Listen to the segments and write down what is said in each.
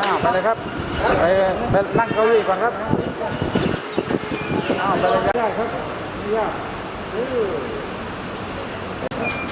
อ้าวไปเลยครับไปไปนั่งเก้าอี้ก่อนครับอ้าวไปเลยครับครับยากเออไปเลยครับ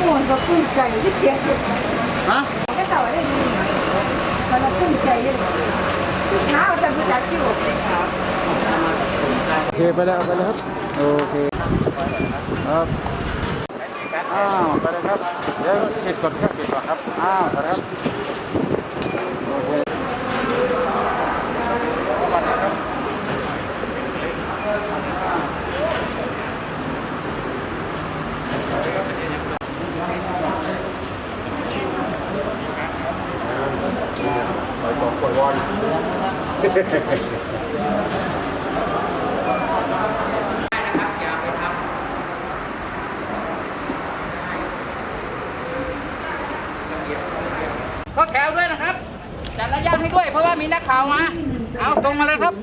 โอนก็กุ้งใจที่เกียรติ ฮะ ก็ต่อได้ดีมันกุ้งใจเลยน้าเอาแต่ผู้จัดชิว โอเค ไปแล้วไปเลยครับ โอเคครับอ้าวไปเลยครับ เดี๋ยวฉีดก่อนครับฉีดก่อนครับ อ้าวไปครับโอเคไปเลยครับ ก็แถวด้วยนะครับ จัดระยะให้ด้วย เพราะว่ามีนัก ข่าวมา เอาตรงมาเลยครับ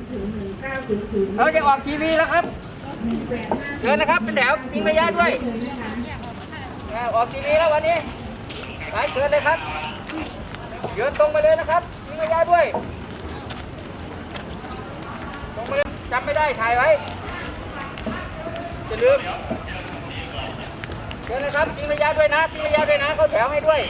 เราจะออกทีวีแล้วครับเชิญนะครับ เป็นแถวทิ้งระยะด้วยออกทีวีแล้ววันนี้ไปเชิญเลยครับเดินตรงไปเลยนะครับทิ้งระยะด้วยตรงไปเลยจำไม่ได้ถ่ายไว้จะลืมเชิญนะครับทิ้งระยะด้วยนะทิ้งระยะด้วยนะเขาแถวให้ด้วย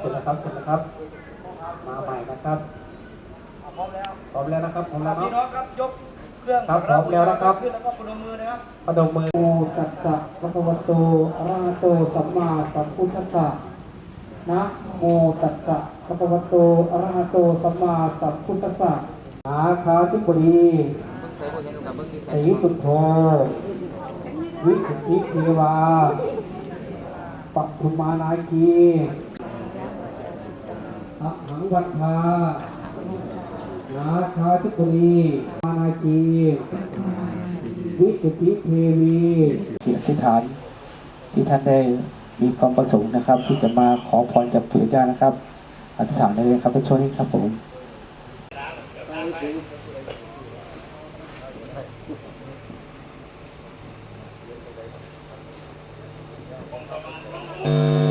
เสร็จแล้วครับเสร็จแล้วครับ มาใหม่นะครับ พร้อม แล้วพร้อมแล้วนะครับพร้อมแล้วพี่เนาะ น้องครับยกเครื่องครับพร้อมแล้วนะครับ ขึ้นแล้วก็ปนมมือนะครับประดมมือโอตัสสะพระคะวะโตอะระหะโตสัมมาสัมพุทธัสสะนะโมตัสสะพระคะวะโตอะระหะโตสัมมาสัมพุทธัสสะอาคาธิบดีสีสุทโธวิสุทธิเทวาปัทุมานาคีอะหังวันทา นาคาธิบุรีมานาจีวิสุทธิเทวีที่อธิษฐานที่ท่านได้มีความประสงค์นะครับ ที่จะมาขอพรจากปู่ย่านะครับอธิษฐานได้เลยครับไปช่วยครับผม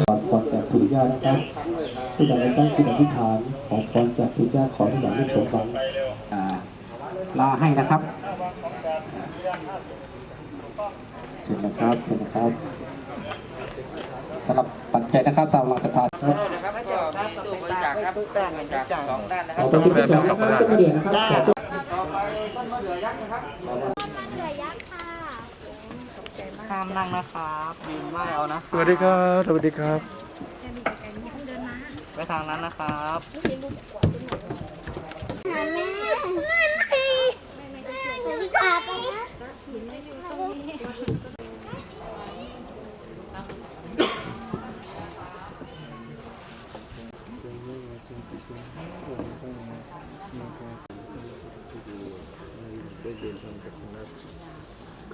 ขอพรจากปู่ย่านะครับผู้ใดต้องคิดอธิษฐานขอพรจากปู่ย่าขอที่อย่างที่สมหวัง นะครับเสร็จแล้วครับเสร็จแล้วครับสำหรับปัจจัยนะครับตามหลักศรัทธาครับนะครับก็มีตู้บริจาคครับตู้บริจาคสองด้านนะคขรัอบพระคุณผู้ชมนะครับต้นมะเดื่อนะครับขอต่อไปต้นมะเดื่อยักษ์นะครับเหลือยักษ์ค่ะห้ามนั่งนะครับยืนไม่เอานะสวัสดีครับสวัสดีครับไปทางนั้นนะครับ หาแม่สวัสดีค่ะไปนะ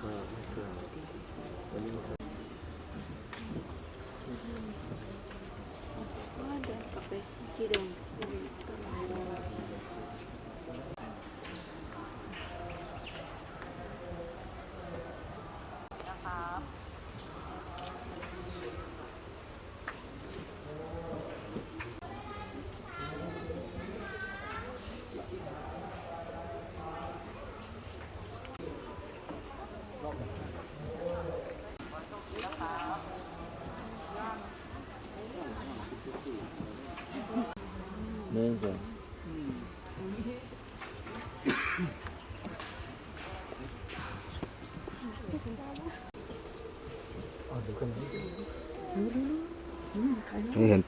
ข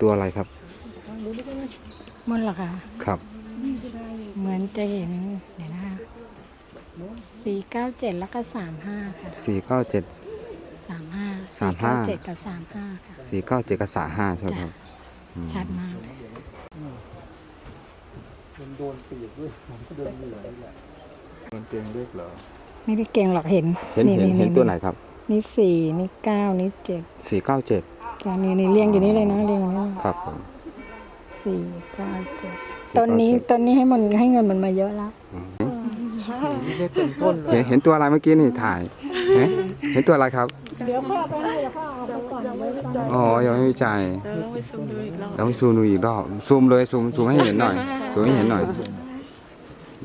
ตัวอะไรครับมันเหรอคะครับ เหมือนจะเห็นเดี๋ยวนะคะสี่เก้าเจ็ดแล้วก็สามห้าค่ะสี่เก้าเจ็ดสามห้าสามห้าเจ็ดกับสามห้าค่ะสี่เก้าเจ็ดกับสาห้าใช่ไหมครับชัดมากเลยมันเตียงเล็กเหรอไม่ได้เก่งหรอกเห็นเห็น เห็นเห็นตัวไหนครับ นี่สี่นี่เก้านี่เจ็ดสี่เก้าเจ็ด จ้านี่นี่เรียงอยู่นี่เลยนะเรียงอยู่นี่ครับผมสี่เก้าเจ็ดต้นนี้ต้นนี้ให้มันให้เงินมันมาเยอะแล้วเห็นเห็นตัวอะไรเมื่อกี้นี่ถ่ายเห็นเห็นตัวอะไรครับเดี๋ยวพ่อไปให้เดี๋ยวพ่อเอาไปก่อนไว้ก่อนอ๋อยังไม่วิจัยต้องไปซูมดูอีกรอบต้องซูมดูอีกรอบซูมเลยซูมซูมให้เห็นหน่อยซูมให้เห็นหน่อย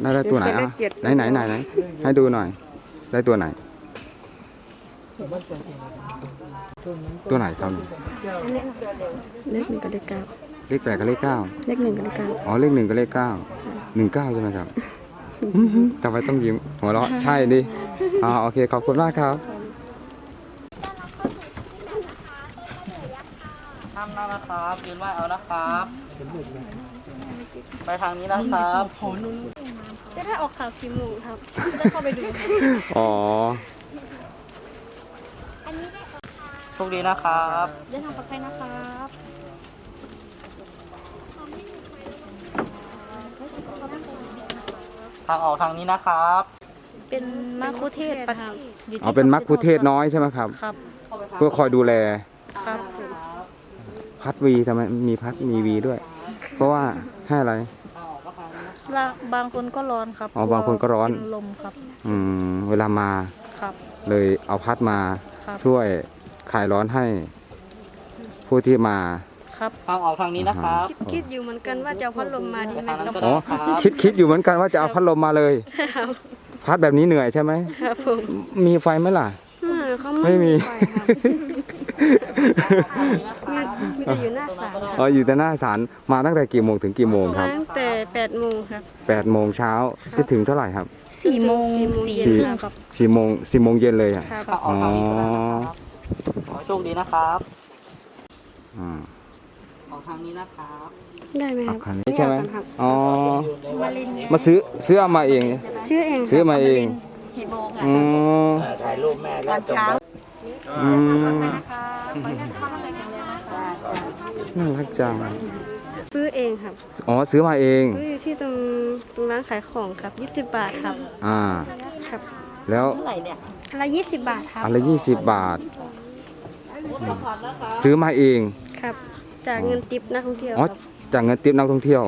ได้ได้ตัวไหนอะไหนไหนไหนไหนให้ดูหน่อย ได้ตัวไหน ตัวไหนครับเลขหนึ่งกับเลขเก้าเลขแปดกับเลขเก้าเลขหนึ่งกับเลขเก้าอ๋อเลขหนึ่งกับเลขเก้าหนึ่งเก้าใช่ไหมครับทำไมต้องยิ้มหัวเราะใช่ดิอ๋อโอเคขอบคุณมากครับทำแล้วนะครับยืนไหวเอานะครับ ไปทางนี้นะครับจะได้ออกข่าวกี่โมงครับจะได้เข้าไปดูครับอ๋ออันนี้ได้ออก โชคดีนะครับเดินทางปลอดภัยนะครับทางออกทางนี้นะครับ เป็นมาคุเทศปะครับยู่ที่เอาเป็นมักคุเทศน้อยใช่ไหมครับ ครับ เพื่อคอยดูแล ครับ พัดวีทำไมมีพัดมีวีด้วย เพราะว่าให้อะไร ละบางคนก็ร้อนครับอ๋อบางคนก็ร้อน เป็นลมครับ อืม เวลามา ครับ เลยเอาพัดมา ครับช่วยคลายร้อนให้ผู้ที่มา ครับทางออกทางนี้นะครับ คิดคิดอยู่เหมือนกันว่าจะเอาพัดลมมาดีไหมทางนั้นครับก็อ๋อได้ครับคิดคิดอยู่เหมือนกันว่าจะเอาพัดลมมาเลยพัดแบบนี้เหนื่อยใช่ไหม ครับผมมีไฟไหมล่ะอืมเขาไม่มีปล่อยครับมีมีแต่อยู่หน้าศาลครับอ๋อ อยู่แต่หน้าศาลมาตั้งแต่กี่โมงถึงกี่โมงครับมาตั้งแต่แปดโมงครับแปดโมงเช้าจะถึงเท่าไหร่ครับ สี่โมงสี่เย็นครับ สี่โมงสี่โมงเย็นเลยอะ ครับทางออกทางนี้ก็ได้นะครับขอให้โชคดีนะครับอ่าออกทางนี้นะครับได้ไหมคเอารับคันนี้ใช่ไหมครับอ๋ออยู่ในวันมาซื้อซื้อเอามาเอง ชื่อเองซื้อมาเอง กี่โมงอืมถ่ายรูปแม่แล้วเช้าอืมนะคะขออนุญาตเข้าข้างในกันเลยนะคะ น่ารักจังซื้อ เองครับอ๋อซื้อมาเองซื้ออยู่ที่ตรงตรงร้านขายของครับ20บาทครับอ่าครับ แล้วอนละ20บาทครับอันละยี่สิบบาทอืมซื้อมาเองครับ จากเงินติปนักท่องเที่ยวอ๋อครับจากเงินติปนักท่องเที่ยว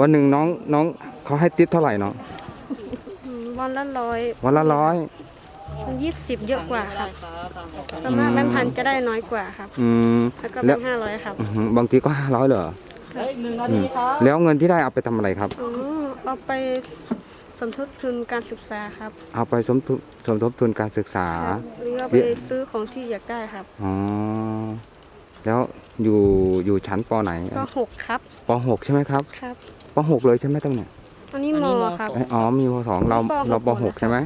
วันหนึ่งน้องน้องเขาให้ติปเท่าไหร่เนาะมวันละร้อยวันละร้อย ยี่สิบเยอะกว่าครับส่วนมากแบงค์พันจะได้น้อยกว่าครับ อืมแล้วก็แบแล้วงค์ห้าร้อยครับ อื้อหือบางทีก็ห้าร้อยเหรอเฮ้ยหนึ่งนา อืทีมครับแล้วเงินที่ได้เอาไปทำอะไรครับ อ๋อเอาไปสมทบทุนการศึกษาครับเอาไปสมทบสมทบทุนการศึกษา หรือเอาไปซื้อของที่อยากได้ครับอ๋อ แล้วอยู่อยู่ชั้นปไหนก็หกครับปหกใช่ไหมครับครับปหกเลยใช่ไหมตรงเนี้ยอันนี้มอครับ เอ้ยอ๋อ มีปสองเราปหกเราปหกหมดแล้วใช่ไหม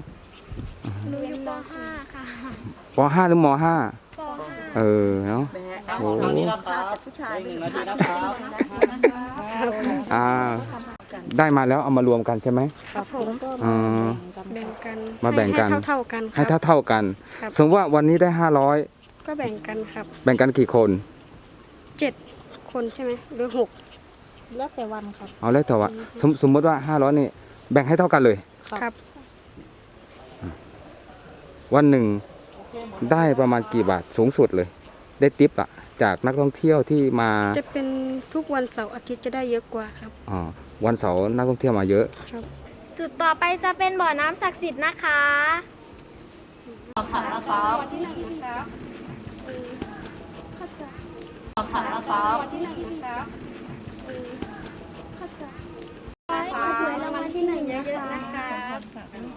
หนูอยู่มห้าค่ะปห้าหรือมห้าปห้า เออเนาะทางออกทางนี้นะครับอีกหนึ่งนาทีนะครับอ่าได้มาแล้วเอามารวมกันใช่ไหมครับผมอ่าแบ่งกันมาแบ่งกันให้เท่าๆกันคให้รับเท่าเท่าๆกันครับสมมติว่าวันนี้ได้ห้าร้อยก็แบ่งกันครับ แบ่งกันกี่คนเจ็ดคนใช่ไหมหรือหกแล้วแต่วันครับเอาแล้วแต่ว่าสมสมมติว่าห้าร้อยนี่แบ่งให้เท่ากันเลยครับ วันหนึ่ง ได้ประมาณกี่บาทสูงสุดเลย ได้ติปอะจากนักท่องเที่ยวที่มาจะเป็นทุกวันเสาร์อาทิตย์จะได้เยอะกว่าครับอ๋อวันเสาร์นักท่องเที่ยวมาเยอะ จุดต่อไปจะเป็นบ่อน้ำศักดิ์สิทธิ์นะคะขอให้ถูกรางวัลที่หนึ่งเยอะๆนะคะ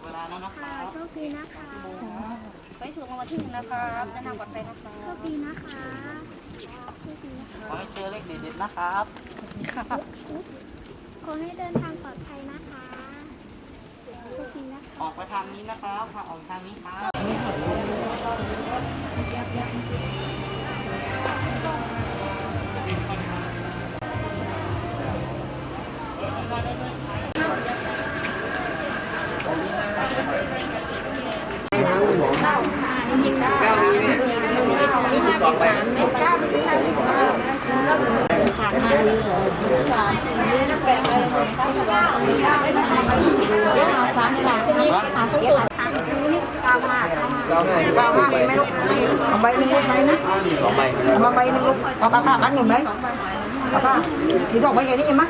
เวลาแล้วนะครับโชคดีนะคะ ไปถึงรางวัลที่หนึ่งนะครับเดินทางปลอดภัยนะครับโชคดีนะคะขอให้เจอเลขเด็ดๆนะครับขอให้เดินทางปลอดภัยนะคะโชคดีนะคะออกไปทางนี้นะครับค่ะออกทางนี้ครับ เอาใบหนึ่งลูกไหมนะสองใบเอามาใบหนึ่งลูกเอาปากกากันหนุนไหมปากกามีสองใบแค่นี้เองมั้ย